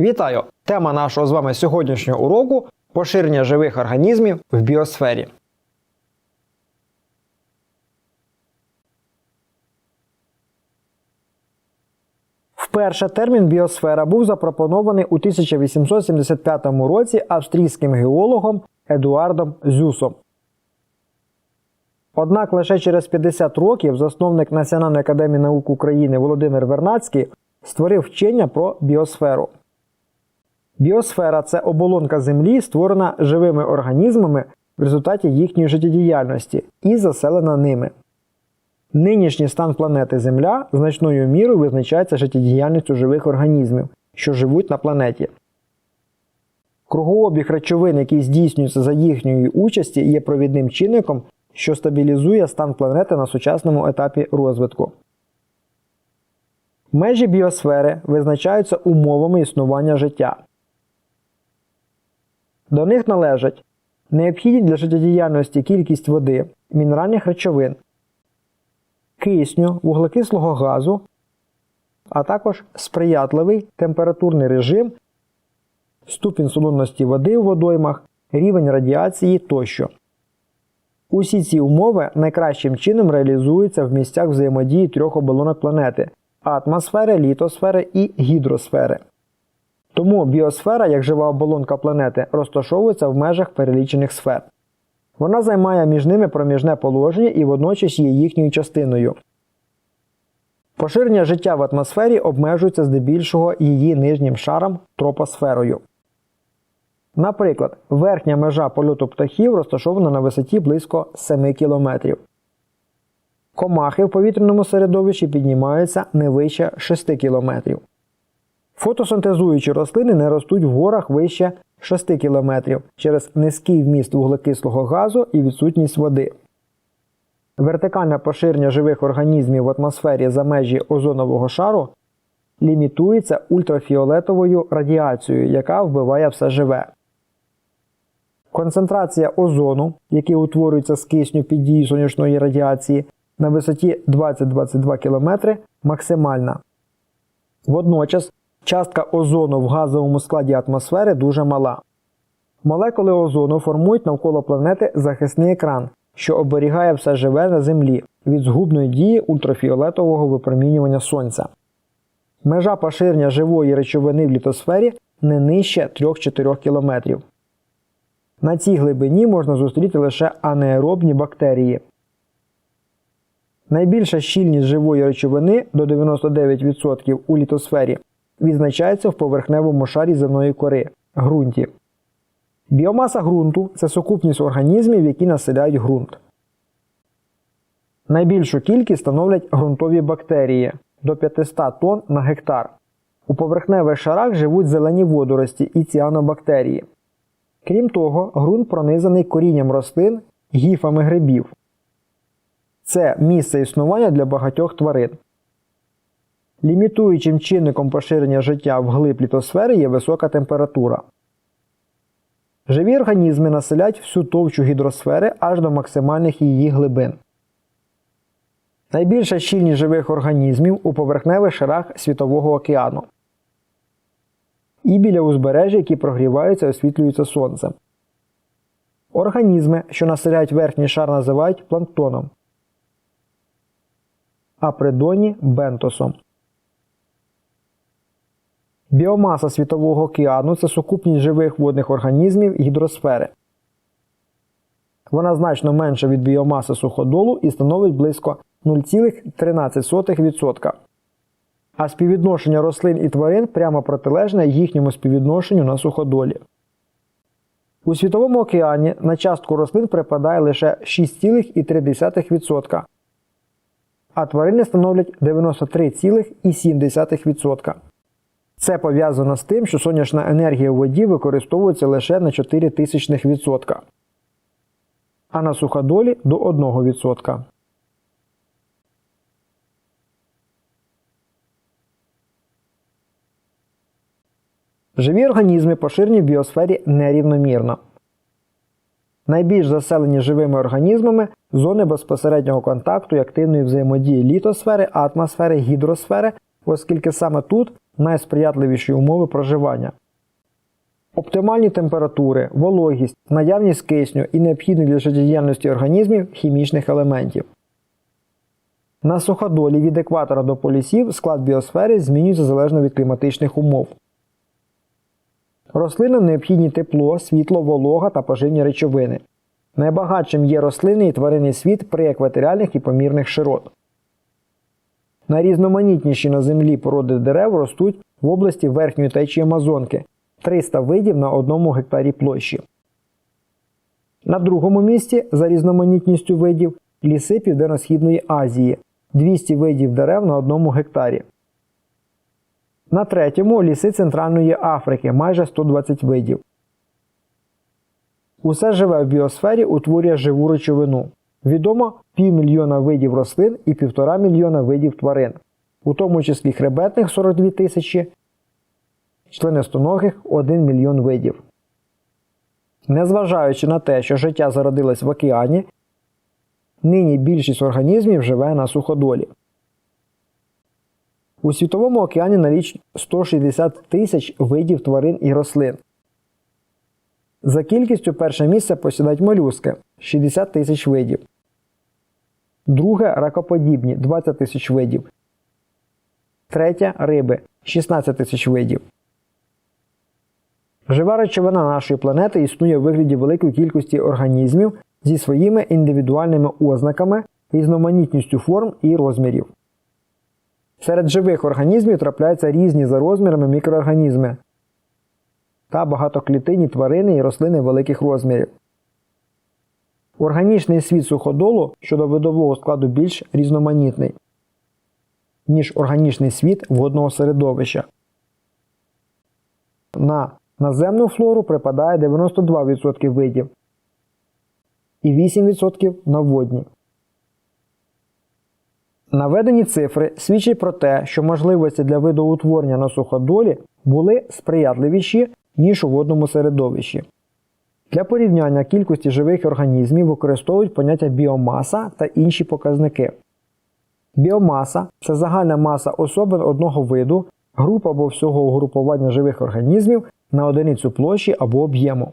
Вітаю! Тема нашого з вами сьогоднішнього уроку поширення живих організмів в біосфері. Вперше термін біосфера був запропонований у 1875 році австрійським геологом Едуардом Зюсом. Однак лише через 50 років засновник Національної академії наук України Володимир Вернацький створив вчення про біосферу. Біосфера це оболонка Землі, створена живими організмами в результаті їхньої життєдіяльності і заселена ними. Нинішній стан планети Земля значною мірою визначається життєдіяльністю живих організмів, що живуть на планеті. Кругообіг речовин, який здійснюється за їхньої участі, є провідним чинником, що стабілізує стан планети на сучасному етапі розвитку. Межі біосфери визначаються умовами існування життя. До них належать необхідні для життєдіяльності кількість води, мінеральних речовин, кисню, вуглекислого газу, а також сприятливий температурний режим, ступінь солоності води у водоймах, рівень радіації тощо. Усі ці умови найкращим чином реалізуються в місцях взаємодії трьох оболонок планети атмосфери, літосфери і гідросфери. Тому біосфера, як жива оболонка планети, розташовується в межах перелічених сфер. Вона займає між ними проміжне положення і водночас є їхньою частиною. Поширення життя в атмосфері обмежується здебільшого її нижнім шаром тропосферою. Наприклад, верхня межа польоту птахів розташована на висоті близько 7 км. Комахи в повітряному середовищі піднімаються не вище 6 км. Фотосинтезуючі рослини не ростуть в горах вище 6 км через низький вміст вуглекислого газу і відсутність води. Вертикальне поширення живих організмів в атмосфері за межі озонового шару лімітується ультрафіолетовою радіацією, яка вбиває все живе. Концентрація озону, який утворюється з кисню під дією сонячної радіації, на висоті 20-22 км максимальна. Водночас частка озону в газовому складі атмосфери дуже мала. Молекули озону формують навколо планети захисний екран, що оберігає все живе на Землі від згубної дії ультрафіолетового випромінювання Сонця. Межа поширення живої речовини в літосфері не нижче 3-4 км. На цій глибині можна зустріти лише анаеробні бактерії. Найбільша щільність живої речовини до 99% у літосфері відзначається в поверхневому шарі земної кори ґрунті. Біомаса ґрунту це сукупність організмів, які населяють ґрунт. Найбільшу кількість становлять ґрунтові бактерії до 500 тонн на гектар. У поверхневих шарах живуть зелені водорості і ціанобактерії. Крім того, ґрунт пронизаний корінням рослин, гіфами грибів. Це місце існування для багатьох тварин. Лімітуючим чинником поширення життя в глиб літосфери є висока температура. Живі організми населять всю товщу гідросфери аж до максимальних її глибин. Найбільша щільність живих організмів у поверхневих шарах Світового океану. І біля узбережжя, які прогріваються і освітлюються сонцем. Організми, що населяють верхній шар, називають планктоном, а при доні бентосом. Біомаса Світового океану це сукупність живих водних організмів гідросфери. Вона значно менша від біомаси суходолу і становить близько 0,13%. А співвідношення рослин і тварин прямо протилежне їхньому співвідношенню на суходолі. У Світовому океані на частку рослин припадає лише 6,3%, а тварини становлять 93,7%. Це пов'язано з тим, що сонячна енергія у воді використовується лише на 0,04%, а на суходолі до 1%. Живі організми поширені в біосфері нерівномірно. Найбільш заселені живими організмами зони безпосереднього контакту і активної взаємодії літосфери, атмосфери, гідросфери, оскільки саме тут найсприятливіші умови проживання. Оптимальні температури, вологість, наявність кисню і необхідних для життєдіяльності організмів хімічних елементів. На суходолі від екватора до полюсів склад біосфери змінюється залежно від кліматичних умов. Рослинам необхідні тепло, світло, волога та поживні речовини. Найбагатшим є рослинний і тваринний світ при екваторіальних і помірних широт. Найрізноманітніші на землі породи дерев ростуть в області верхньої течії Амазонки 300 видів на одному гектарі площі. На другому місці за різноманітністю видів ліси Південно-Східної Азії 200 видів дерев на одному гектарі. На третьому ліси Центральної Африки майже 120 видів. Усе живе в біосфері утворює живу речовину. Відомо півмільйона видів рослин і півтора мільйона видів тварин, у тому числі хребетних 42 тисячі, членистоногих 1 мільйон видів. Незважаючи на те, що життя зародилось в океані, нині більшість організмів живе на суходолі. У Світовому океані налічують 160 тисяч видів тварин і рослин. За кількістю перше місце посідають молюски 60 тисяч видів. Друге ракоподібні 20 тисяч видів. Третє риби 16 тисяч видів. Жива речовина нашої планети існує у вигляді великої кількості організмів зі своїми індивідуальними ознаками, різноманітністю форм і розмірів. Серед живих організмів трапляються різні за розмірами мікроорганізми та багатоклітинні тварини і рослини великих розмірів. Органічний світ суходолу щодо видового складу більш різноманітний, ніж органічний світ водного середовища. На наземну флору припадає 92% видів і 8% на водні. Наведені цифри свідчать про те, що можливості для видоутворення на суходолі були сприятливіші, ніж у водному середовищі. Для порівняння кількості живих організмів використовують поняття біомаса та інші показники. Біомаса це загальна маса особин одного виду, груп або всього угрупування живих організмів на одиницю площі або об'єму.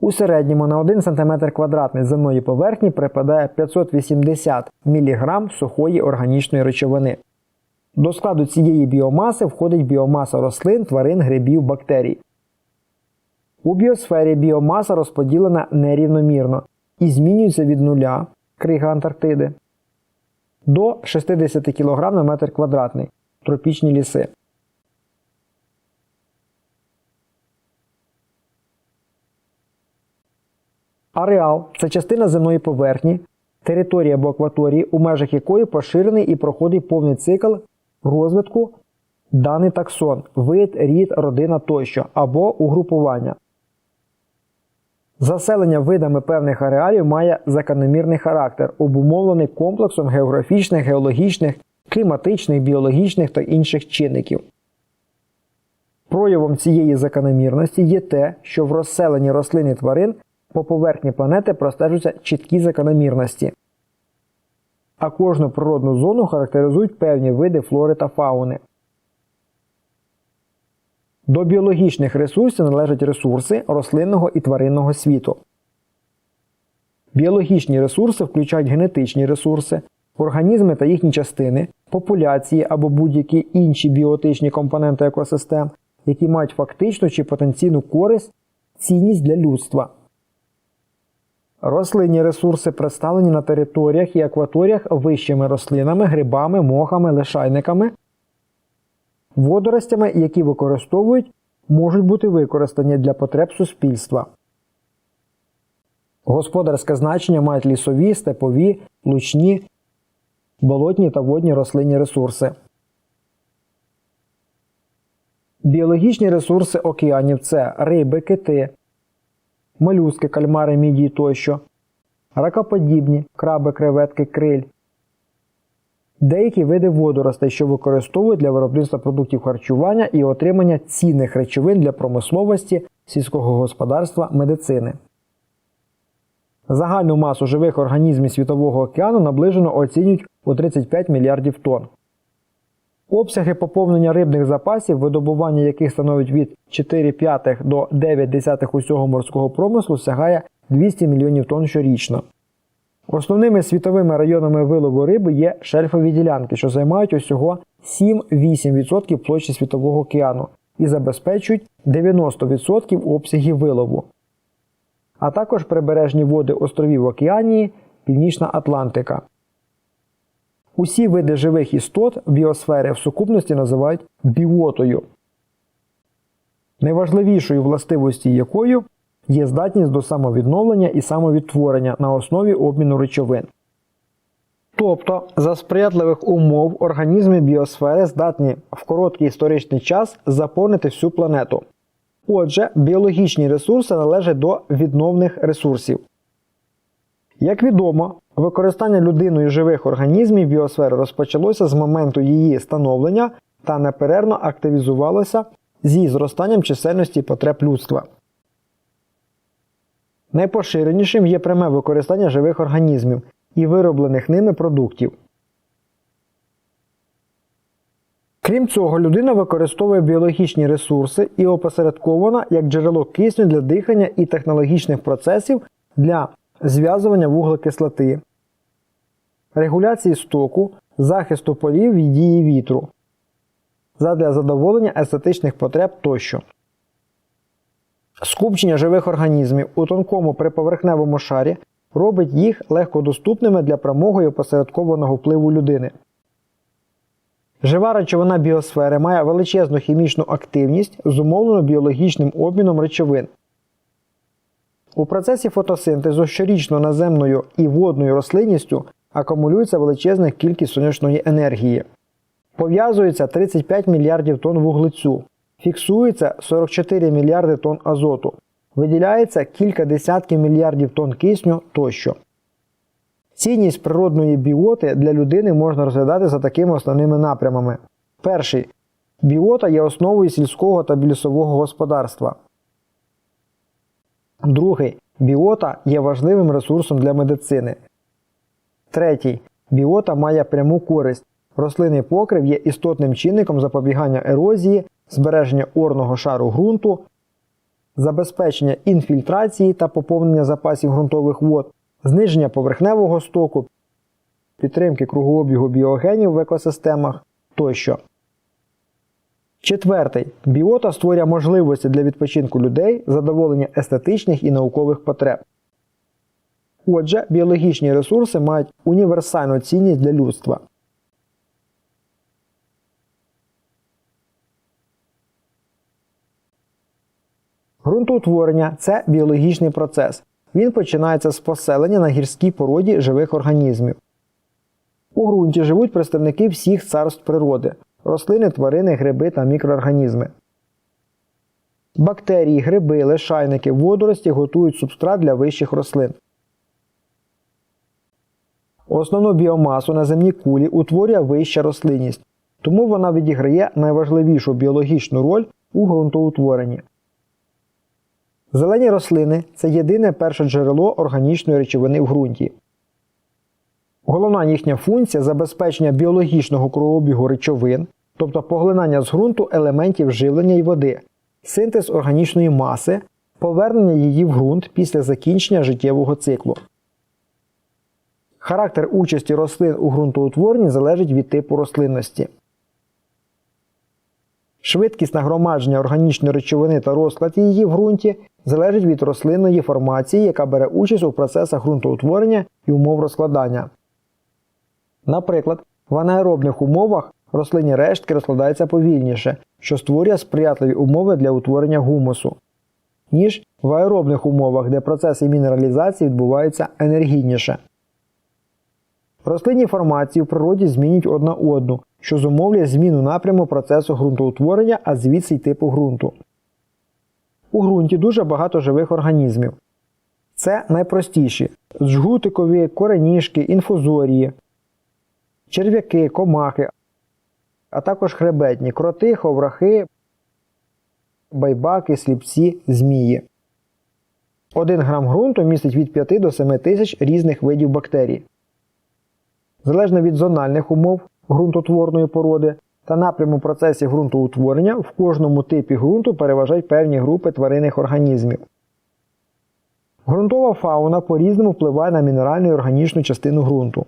У середньому на 1 см квадратний земної поверхні припадає 580 мг сухої органічної речовини. До складу цієї біомаси входить біомаса рослин, тварин, грибів, бактерій. У біосфері біомаса розподілена нерівномірно і змінюється від нуля крига Антарктиди до 60 кг на метр квадратний тропічні ліси. Ареал це частина земної поверхні, територія або акваторії, у межах якої поширений і проходить повний цикл розвитку даний таксон, вид, рід, родина тощо або угрупування. Заселення видами певних ареалів має закономірний характер, обумовлений комплексом географічних, геологічних, кліматичних, біологічних та інших чинників. Проявом цієї закономірності є те, що в розселенні рослин і тварин по поверхні планети простежуються чіткі закономірності. А кожну природну зону характеризують певні види флори та фауни. До біологічних ресурсів належать ресурси рослинного і тваринного світу. Біологічні ресурси включають генетичні ресурси, організми та їхні частини, популяції або будь-які інші біотичні компоненти екосистем, які мають фактичну чи потенційну користь, цінність для людства. Рослинні ресурси представлені на територіях і акваторіях вищими рослинами, грибами, мохами, лишайниками, водоростями, які використовують, можуть бути використані для потреб суспільства. Господарське значення мають лісові, степові, лучні, болотні та водні рослинні ресурси. Біологічні ресурси океанів це риби, кити, молюски, кальмари, мідії тощо, ракоподібні, краби, креветки, криль, деякі види водоростей, що використовують для виробництва продуктів харчування і отримання цінних речовин для промисловості, сільського господарства, медицини. Загальну масу живих організмів Світового океану наближено оцінюють у 35 мільярдів тонн. Обсяги поповнення рибних запасів, видобування яких становить від 4,5 до 9 усього морського промислу, сягає 200 мільйонів тонн щорічно. Основними світовими районами вилову риби є шельфові ділянки, що займають усього 7-8% площі Світового океану і забезпечують 90% обсягів вилову, а також прибережні води островів Океанії, Північна Атлантика. Усі види живих істот біосфери в сукупності називають біотою, найважливішою властивості якою є здатність до самовідновлення і самовідтворення на основі обміну речовин. Тобто, за сприятливих умов організми біосфери здатні в короткий історичний час заповнити всю планету. Отже, біологічні ресурси належать до відновних ресурсів. Як відомо, використання людиною живих організмів біосфери розпочалося з моменту її становлення та неперервно активізувалося зі зростанням чисельності потреб людства. Найпоширенішим є пряме використання живих організмів і вироблених ними продуктів. Крім цього, людина використовує біологічні ресурси і опосередкована як джерело кисню для дихання і технологічних процесів для зв'язування вуглекислоти, регуляції стоку, захисту полів від дії вітру, задля задоволення естетичних потреб тощо. Скупчення живих організмів у тонкому приповерхневому шарі робить їх легкодоступними для прямого і опосередкованого впливу людини. Жива речовина біосфери має величезну хімічну активність, зумовлену біологічним обміном речовин. У процесі фотосинтезу щорічно наземною і водною рослинністю акумулюється величезна кількість сонячної енергії. Пов'язується 35 мільярдів тонн вуглецю, фіксується 44 мільярди тонн азоту, виділяється кілька десятків мільярдів тонн кисню тощо. Цінність природної біоти для людини можна розглядати за такими основними напрямами. Перший. Біота є основою сільського та лісового господарства. Другий. Біота є важливим ресурсом для медицини. Третій. Біота має пряму користь. Рослинний покрив є істотним чинником запобігання ерозії, збереження орного шару ґрунту, забезпечення інфільтрації та поповнення запасів ґрунтових вод, зниження поверхневого стоку, підтримки кругообігу біогенів в екосистемах тощо. Четвертий. Біота створює можливості для відпочинку людей, задоволення естетичних і наукових потреб. Отже, біологічні ресурси мають універсальну цінність для людства. Ґрунтоутворення це біологічний процес. Він починається з поселення на гірській породі живих організмів. У ґрунті живуть представники всіх царств природи рослини, тварини, гриби та мікроорганізми. Бактерії, гриби, лишайники, водорості готують субстрат для вищих рослин. Основну біомасу на земній кулі утворює вища рослинність, тому вона відіграє найважливішу біологічну роль у ґрунтоутворенні. Зелені рослини це єдине перше джерело органічної речовини в ґрунті. Головна їхня функція забезпечення біологічного кровообігу речовин, тобто поглинання з ґрунту елементів живлення і води, синтез органічної маси, повернення її в ґрунт після закінчення життєвого циклу. Характер участі рослин у ґрунтоутворенні залежить від типу рослинності. Швидкість нагромадження органічної речовини та розклад її в ґрунті залежить від рослинної формації, яка бере участь у процесах ґрунтоутворення і умов розкладання. Наприклад, в анаеробних умовах рослинні рештки розкладаються повільніше, що створює сприятливі умови для утворення гумусу, ніж в аеробних умовах, де процеси мінералізації відбуваються енергійніше. Рослинні формації в природі змінюють одна одну, що зумовлює зміну напряму процесу ґрунтоутворення, а звідси й типу ґрунту. У ґрунті дуже багато живих організмів. Це найпростіші жгутикові, кореніжки, інфузорії, черв'яки, комахи, а також хребетні, кроти, ховрахи, байбаки, сліпці, змії. 1 грам ґрунту містить від 5 до 7 тисяч різних видів бактерій. Залежно від зональних умов ґрунтотворної породи, та напряму процесів ґрунтоутворення в кожному типі ґрунту переважають певні групи тваринних організмів. Ґрунтова фауна по-різному впливає на мінеральну і органічну частину ґрунту.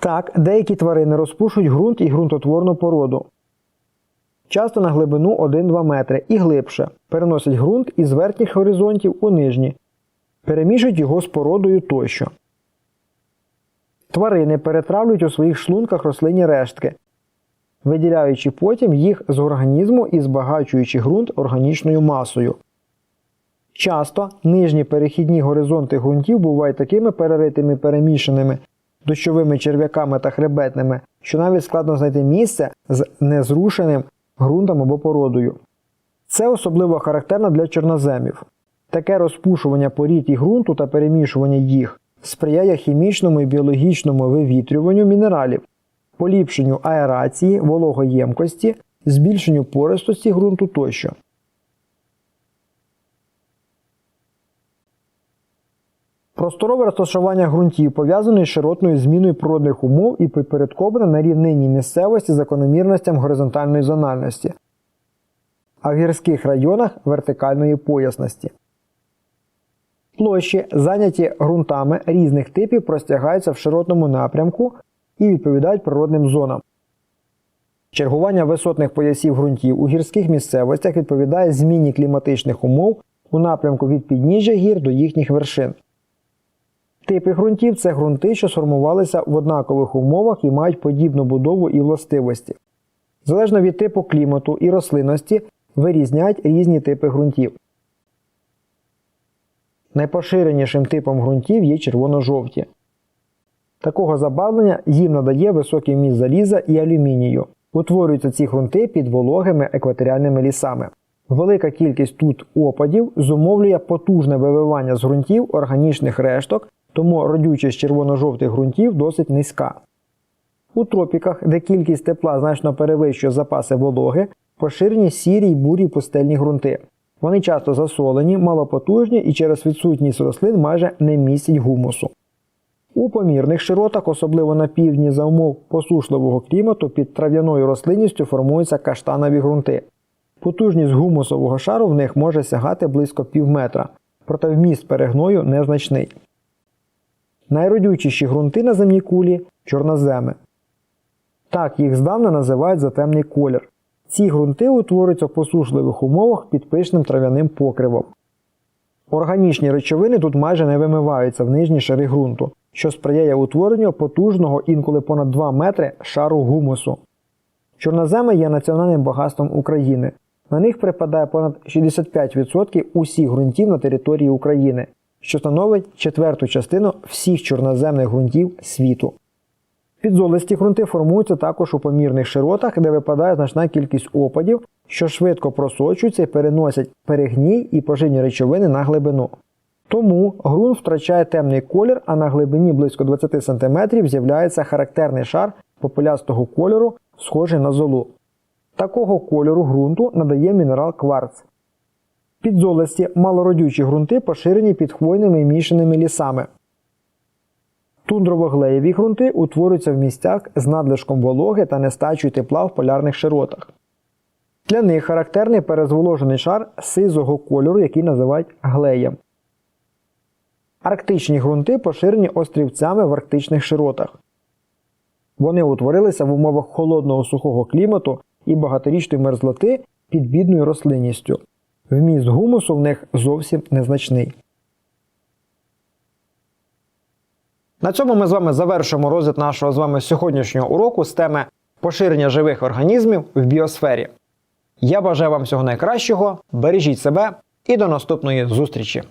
Так, деякі тварини розпушують ґрунт і ґрунтотворну породу. Часто на глибину 1-2 метри і глибше переносять ґрунт із верхніх горизонтів у нижні, перемішують його з породою тощо. Тварини перетравлюють у своїх шлунках рослинні рештки, виділяючи потім їх з організму і збагачуючи ґрунт органічною масою. Часто нижні перехідні горизонти ґрунтів бувають такими переритими перемішаними дощовими черв'яками та хребетними, що навіть складно знайти місце з незрушеним ґрунтом або породою. Це особливо характерно для чорноземів. Таке розпушування порід і ґрунту та перемішування їх сприяє хімічному і біологічному вивітрюванню мінералів, поліпшенню аерації, вологоємкості, збільшенню пористості ґрунту тощо. Просторове розташування ґрунтів пов'язане з широтною зміною природних умов і підпорядковане на рівнині місцевості закономірностям горизонтальної зональності, а в гірських районах вертикальної поясності. Площі, зайняті ґрунтами різних типів, простягаються в широтному напрямку і відповідають природним зонам. Чергування висотних поясів ґрунтів у гірських місцевостях відповідає зміні кліматичних умов у напрямку від підніжжя гір до їхніх вершин. Типи ґрунтів це ґрунти, що сформувалися в однакових умовах і мають подібну будову і властивості. Залежно від типу клімату і рослинності вирізняють різні типи ґрунтів. Найпоширенішим типом ґрунтів є червоно-жовті. Такого забавлення їм надає високий вміст заліза і алюмінію. Утворюються ці ґрунти під вологими екваторіальними лісами. Велика кількість тут опадів зумовлює потужне вививання з ґрунтів органічних решток, тому родючість червоно-жовтих ґрунтів досить низька. У тропіках, де кількість тепла значно перевищує запаси вологи, поширені сірі й бурі пустельні ґрунти. Вони часто засолені, малопотужні і через відсутність рослин майже не містять гумусу. У помірних широтах, особливо на півдні за умов посушливого клімату, під трав'яною рослинністю формуються каштанові ґрунти. Потужність гумусового шару в них може сягати близько пів метра, проте вміст перегною незначний. Найродючіші ґрунти на земній кулі чорноземи. Так їх здавна називають за темний колір. Ці ґрунти утворюються в посушливих умовах під пишним трав'яним покривом. Органічні речовини тут майже не вимиваються в нижні шари ґрунту, що сприяє утворенню потужного інколи понад 2 метри шару гумусу. Чорноземи є національним багатством України. На них припадає понад 65% усіх ґрунтів на території України, що становить четверту частину всіх чорноземних ґрунтів світу. Підзолисті ґрунти формуються також у помірних широтах, де випадає значна кількість опадів, що швидко просочуються і переносять перегній і поживні речовини на глибину. Тому ґрунт втрачає темний колір, а на глибині близько 20 см з'являється характерний шар попелястого кольору, схожий на золу. Такого кольору ґрунту надає мінерал кварц. Підзолисті малородючі ґрунти поширені під хвойними і мішаними лісами. Тундрово-глеєві ґрунти утворюються в місцях з надлишком вологи та нестачою тепла в полярних широтах. Для них характерний перезволожений шар сизого кольору, який називають глеєм. Арктичні ґрунти поширені острівцями в арктичних широтах. Вони утворилися в умовах холодного сухого клімату і багаторічної мерзлоти під бідною рослинністю. Вміст гумусу в них зовсім незначний. На цьому ми з вами завершуємо розгляд нашого з вами сьогоднішнього уроку з теми поширення живих організмів в біосфері. Я бажаю вам всього найкращого, бережіть себе і до наступної зустрічі!